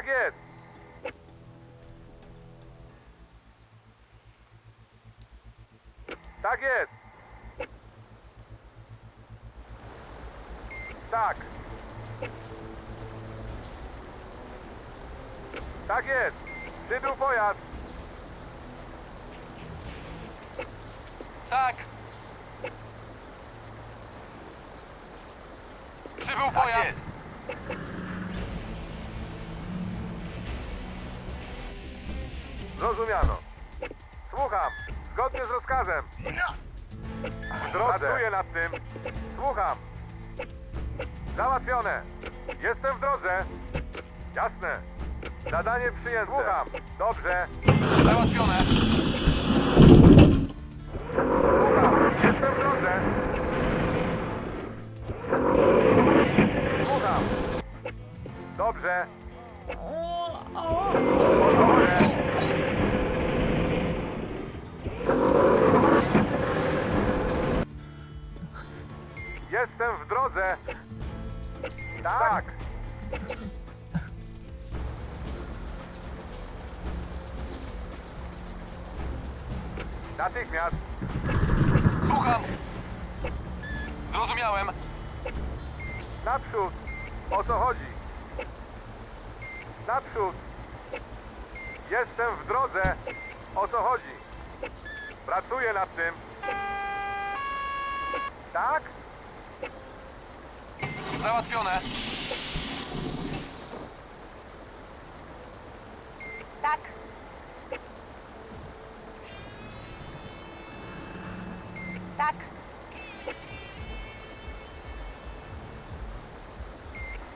Tak jest. Tak jest. Tak. Tak jest. Przybył pojazd. Tak. Przybył pojazd. Zrozumiano. Słucham. Zgodnie z rozkazem. Pracuję nad tym. Słucham. Załatwione. Jestem w drodze. Jasne. Zadanie przyjęte. Słucham. Dobrze. Załatwione. Słucham. Jestem w drodze. Słucham. Dobrze. Dobrze. Jestem w drodze. Tak. Natychmiast. Słucham. Zrozumiałem. Naprzód! O co chodzi? Naprzód! Jestem w drodze! O co chodzi? Pracuję nad tym. Tak? Załatwione. Tak. Tak.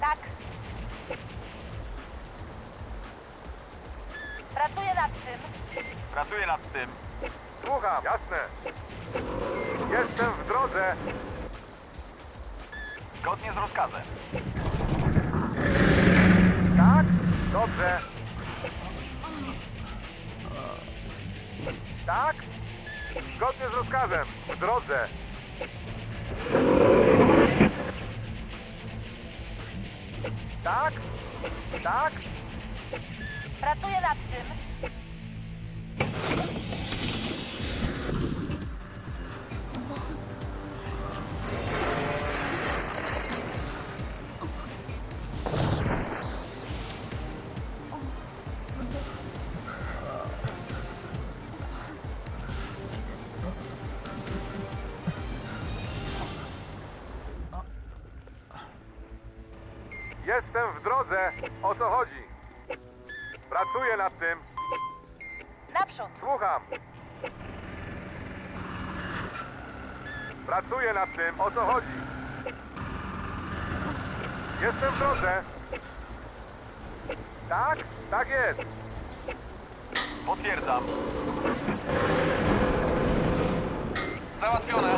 Tak. Pracuję nad tym. Pracuję nad tym. Słucham. Jasne. Jestem w drodze. Zgodnie z rozkazem. Tak? Dobrze. Tak? Zgodnie z rozkazem. W drodze. Tak? Tak? Pracuję nad tym. Jestem w drodze. O co chodzi? Pracuję nad tym. Naprzód. Słucham. Pracuję nad tym. O co chodzi? Jestem w drodze. Tak? Tak jest. Potwierdzam. Załatwione.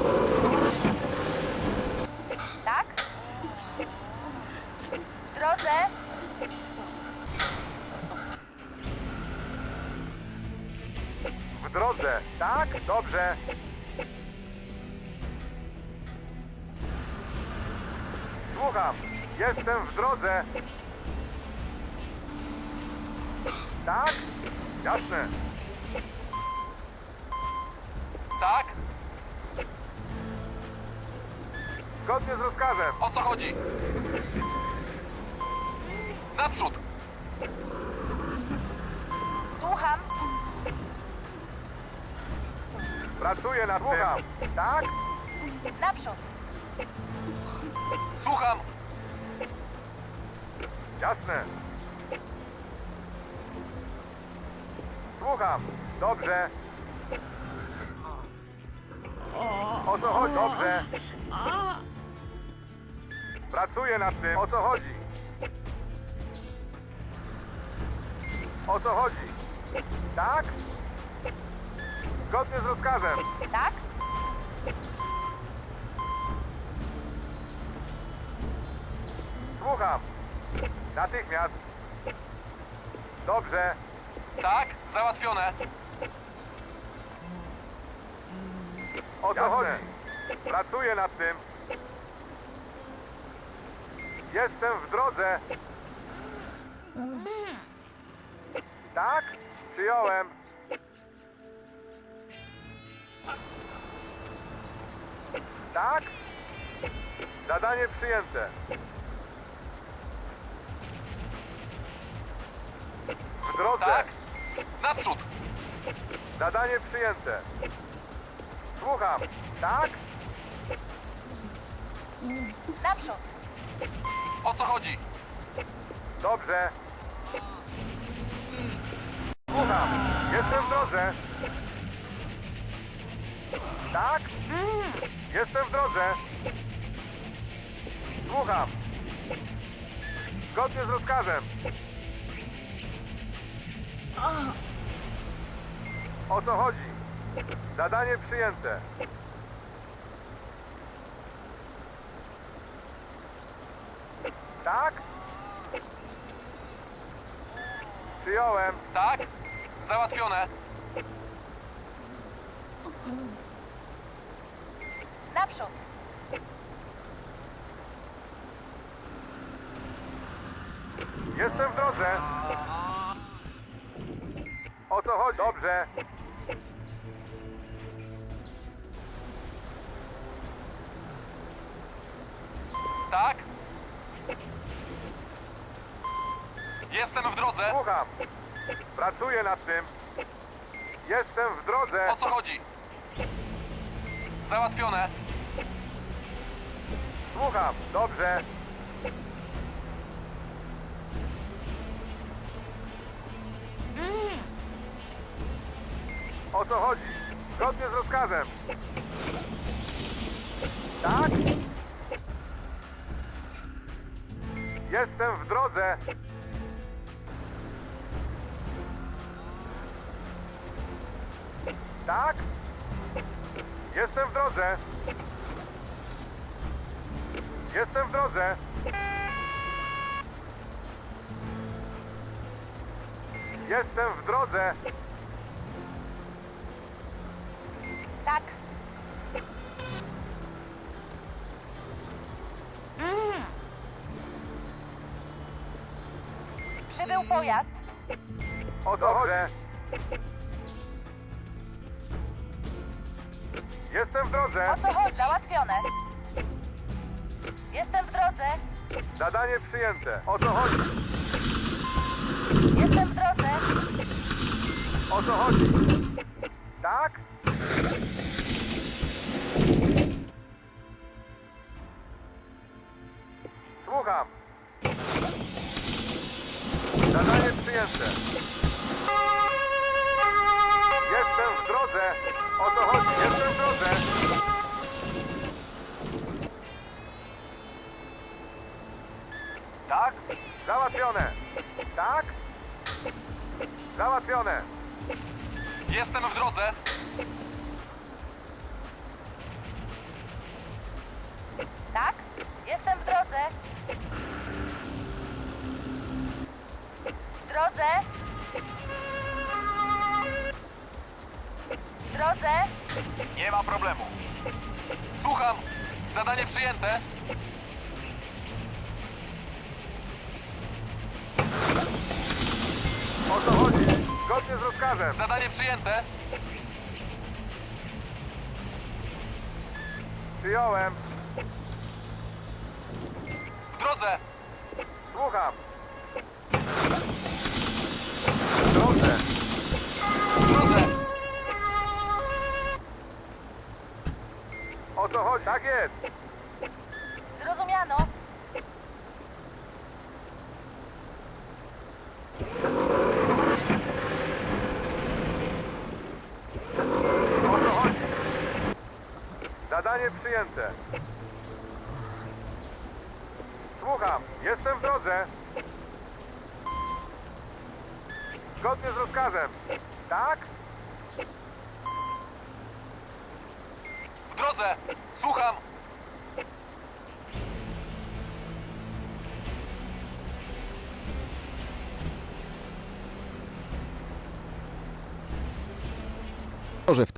Drodze. W drodze. Tak? Dobrze. Słucham. Jestem w drodze. Tak? Jasne. Tak. Zgodnie z rozkazem. O co chodzi? Naprzód. Słucham. Pracuję nad Słucham. tym. Tak? Naprzód. Słucham. Jasne. Słucham. Dobrze. O co chodzi? Dobrze. Pracuję nad tym. O co chodzi? O co chodzi? Tak? Zgodnie z rozkazem. Tak. Słucham. Natychmiast. Dobrze. Tak. Załatwione. O co chodzi? Pracuję nad tym. Jestem w drodze. Tak? Przyjąłem. Tak? Zadanie przyjęte. W drodze. Tak? Naprzód! Zadanie przyjęte. Słucham. Tak? Naprzód. O co chodzi? Dobrze. Jestem w drodze. Tak? Jestem w drodze. Słucham. Zgodnie z rozkazem. O co chodzi? Zadanie przyjęte. Tak? Przyjąłem. Tak? Załatwione. Naprzód. Jestem w drodze. O co chodzi? Dobrze. Tak? Jestem w drodze. Słucham. Pracuję nad tym. Jestem w drodze. O co chodzi? Załatwione. Słucham. Dobrze. O co chodzi? Zgodnie z rozkazem. Tak? Jestem w drodze. Tak? Jestem w drodze. Jestem w drodze. Jestem w drodze. Tak. Przybył pojazd. O co chodzi? Jestem w drodze. O co chodzi? Załatwione. Jestem w drodze. Zadanie przyjęte. O co chodzi? Jestem w drodze. O co chodzi? Tak? Słucham. Zadanie przyjęte. Załatwione. Jestem w drodze. Tak? Jestem w drodze. W drodze. W drodze. Nie ma problemu. Słucham. Zadanie przyjęte. O co chodzi? Zgodnie z rozkazem. Zadanie przyjęte. Przyjąłem. W drodze. Słucham. W drodze. W drodze. O co chodzi? Tak jest. Zadanie przyjęte. Słucham, jestem w drodze. Zgodnie z rozkazem. Tak? W drodze! Słucham! Może w